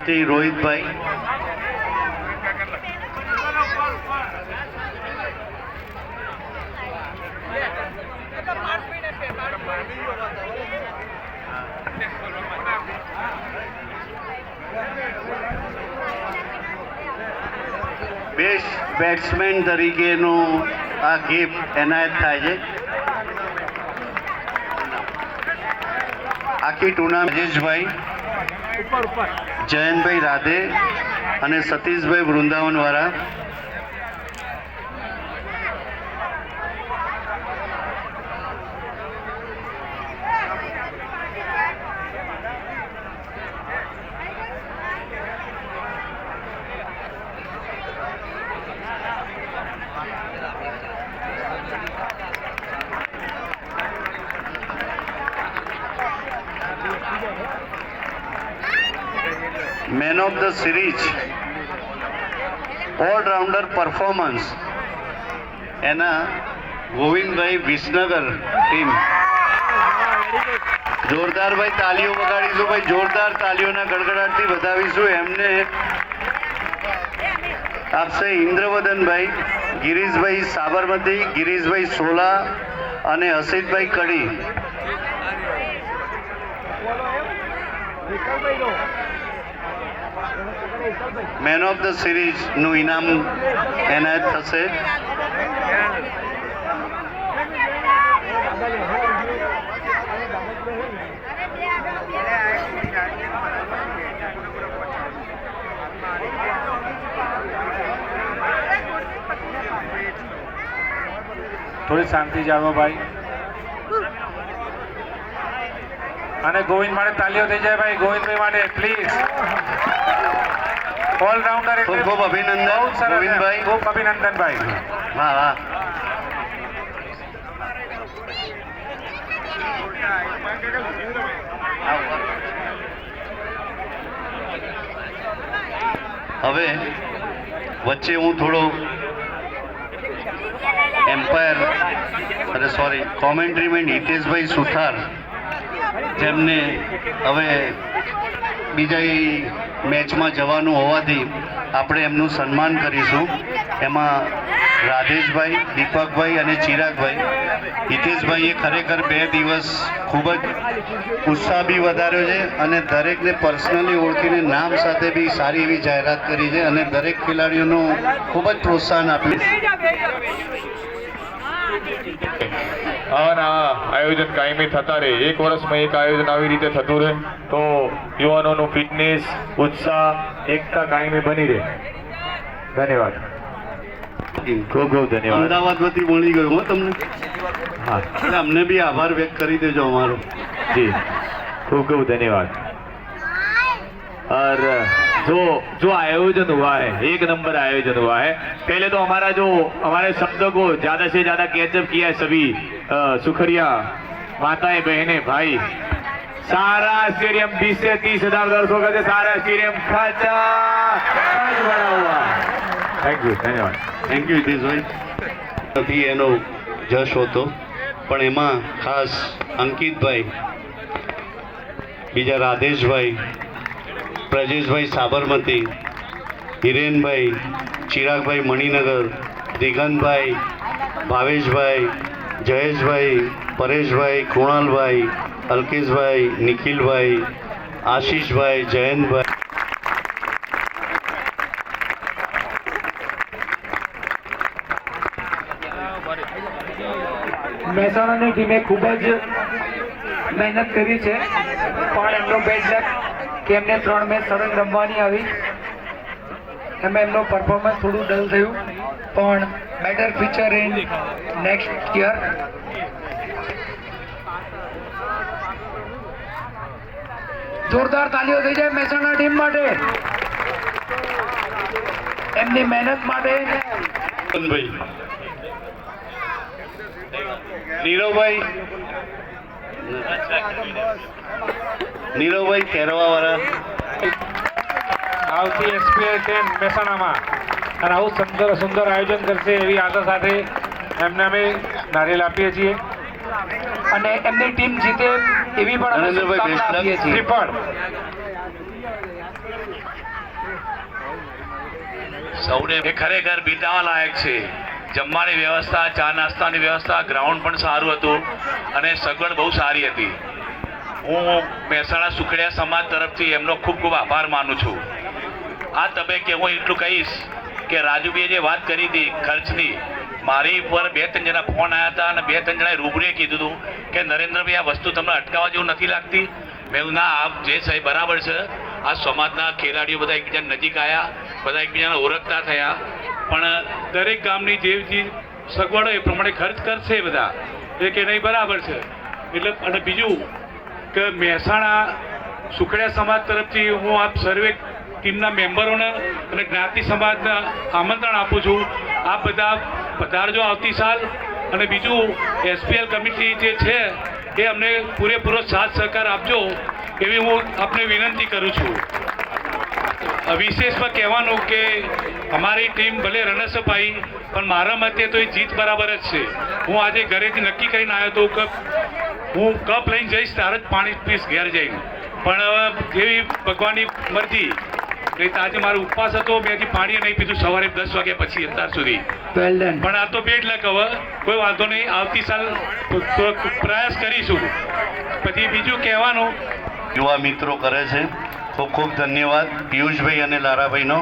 શ્રી રોહિતભાઈ. Best batsman તરીકેનું આ gift એનાયત થાય છે. આખી ટુર્નામેન્ટ રાજેશભાઈ જયંતભાઈ રાધે અને Satishbhai વૃંદાવનવાળા. Man of the series allrounder performance એના ગોવિંદભાઈ વિસનગર ટીમ જોરદાર ભાઈ તાલીઓ વગાડીશું ભાઈ. જોરદાર તાલીઓના ગડગડાટથી વધાવીશું. એમને આપશે ઇન્દ્રવદનભાઈ, ગિરીશભાઈ સાબરમતી, ગિરીશભાઈ સોલા અને Hasitbhai Kadi. Man of the સિરીઝનું ઇનામ એનાયત થશે. થોડી શાંતિ જાળવો ભાઈ. અને ગોવિંદ માટે તાલીઓ થઈ જાય ભાઈ. ગોવિંદભાઈ માટે પ્લીઝ ઓલરાઉન્ડર ખૂબ ખૂબ અભિનંદન બહુ સરસ ગોવિંદભાઈ. ખૂબ અભિનંદન ભાઈ. વાહ વાહ. હવે વચ્ચે હું થોડો એમ્પાયર અરે સોરી કોમેન્ટ્રીમેન હિતેશભાઈ સુથાર જેમને હવે બીજા મેચમાં જવાનું હોવાથી આપણે એમનું સન્માન કરીશું. એમાં રાધેશભાઈ, દીપકભાઈ અને ચિરાગભાઈ. હિતેશભાઈએ ખરેખર બે દિવસ ખૂબ જ ઉત્સાહ બી વધાર્યો છે અને દરેકને પર્સનલી ઓળખીને નામ સાથે બી સારી એવી જાહેરાત કરી છે અને દરેક ખેલાડીઓનું ખૂબ જ પ્રોત્સાહન આપ્યું આવાના આયોજન કાયમી થતા રહે. એક વર્ષમાં એક આયોજન આવી રીતે થતું રહે તો યુવાનોનું ફિટનેસ ઉત્સાહ એકતા કાયમી બની રહે. ધન્યવાદ. ખૂબ ખૂબ ધન્યવાદ. અમદાવાદ વતી મળી ગયું હો તમને. હા. અમને બી આભાર વ્યક્ત કરી દેજો અમારો. જી. ખૂબ ખૂબ ધન્યવાદ. और जो जो आयोजन हुआ है एक नंबर आयोजन हुआ है पहले तो हमारा जो हमारे शब्द को ज्यादा से ज्यादा कैचअप किया है सभी अ, सुखरिया माताएं बहनें भाई सारा स्टेडियम बीस से तीस हजार दर्शकों का से सारा स्टेडियम खचा खच भरा हुआ थैंक यू धन्यवाद થેન્ક યુ હિતેશભાઈ નથી એનો જશ હોતો પણ એમાં ખાસ અંકિતભાઈ બીજા રાધેશભાઈ પ્રજેશભાઈ સાબરમતી, હિરેનભાઈ, ચિરાગભાઈ મણિનગર દિગંતભાઈ ભાવેશભાઈ, જયેશભાઈ, પરેશભાઈ, કૃણાલભાઈ, અલ્કેશભાઈ, નિખિલભાઈ, આશીષભાઈ, જયંતભાઈ. મહેસાણાની ટીમે ખૂબ જ મહેનત કરી છે. પણ એમનો બેડ લક કે એમને ત્રણ મેચ સરસ રમવાની આવી. એમાં એમનું પરફોર્મન્સ થોડું ડલ થયું. પણ better future in next year જોરદાર તાલીઓ થઈ જાય મહેસાણા ટીમ માટે. એમની મહેનત માટે. ભાઈ નીરવભાઈ. નીરવભાઈ ખેરવા વાળા આવતી એસપીઆઈ છે મહેસાણામાં. અને આવું સુંદર સુંદર આયોજન કરશે એવી આશા સાથે એમને અમે નારિયેલ આપીએ છીએ. અને એમની ટીમ જીતે એવી પણ નરેન્દ્રભાઈ આપીએ છીએ. શ્રીફળ. સૌને ખરેખર બિરદાવા લાયક છે. જમવાની વ્યવસ્થા, ચા નાસ્તાની વ્યવસ્થા ગ્રાઉન્ડ પણ સારું હતું અને સગવડ બહુ સારી હતી. હું મહેસાણા સુખડિયા સમાજ તરફથી એમનો ખૂબ ખૂબ આભાર માનું છું. આ તબક્કે હું એટલું કહીશ કે રાજુભાઈએ જે વાત કરી હતી ખર્ચની, મારી પર બે ત્રણ જણા ફોન આવ્યા હતા અને બે ત્રણ જણાએ રૂબરૂએ કીધું હતું કે નરેન્દ્રભાઈ, આ વસ્તુ તમને અટકાવવા જેવું નથી લાગતી. મેં ના, આપ જે સાહેબ બરાબર છે આ સમાજના ખેલાડીઓ બધા એકબીજા નજીક આવ્યા બધા એકબીજાને ઓળખતા થયા. પણ દરેક ગામની જે સગવડ એ પ્રમાણે ખર્ચ કરશે બધા. એ કે નહીં, બરાબર છે. એટલે, અને બીજું કે મહેસાણા સુખડિયા સમાજ તરફથી હું આપ સર્વે ટીમના મેમ્બરોને અને જ્ઞાતિ સમાજને આમંત્રણ આપું છું. આપ બધા પધારજો આવતી સાલ. અને બીજું, એસપીએલ કમિટી જે છે એ અમને પૂરેપૂરો સાથ સહકાર આપજો એવી હું આપને વિનંતી કરું છું. વિશેષમાં કહેવાનું કે અમારી ટીમ ભલે રનર્સઅપ આવી, પણ મારા મતે તો એ જીત બરાબર જ છે. હું આજે ઘરેથી નક્કી કરીને આવ્યો હતો કે હું કપ લઈને જઈશ ત્યારે જ પાણી પીશ ઘેર જઈને. પણ એવી ભગવાનની મરજી એટલે આજે મારો ઉપવાસ હતો મેં હજી પાણી નહીં પીધું સવારે દસ વાગ્યા પછી અત્યાર સુધી. પણ આ તો બેટ લક હવે કોઈ વાંધો નહીં આવતી સાલ પ્રયાસ કરીશું. પછી બીજું કહેવાનું. યુવા મિત્રો કરે છે ખૂબ ખૂબ ધન્યવાદ. પિયુષભાઈ અને લારાભાઈનો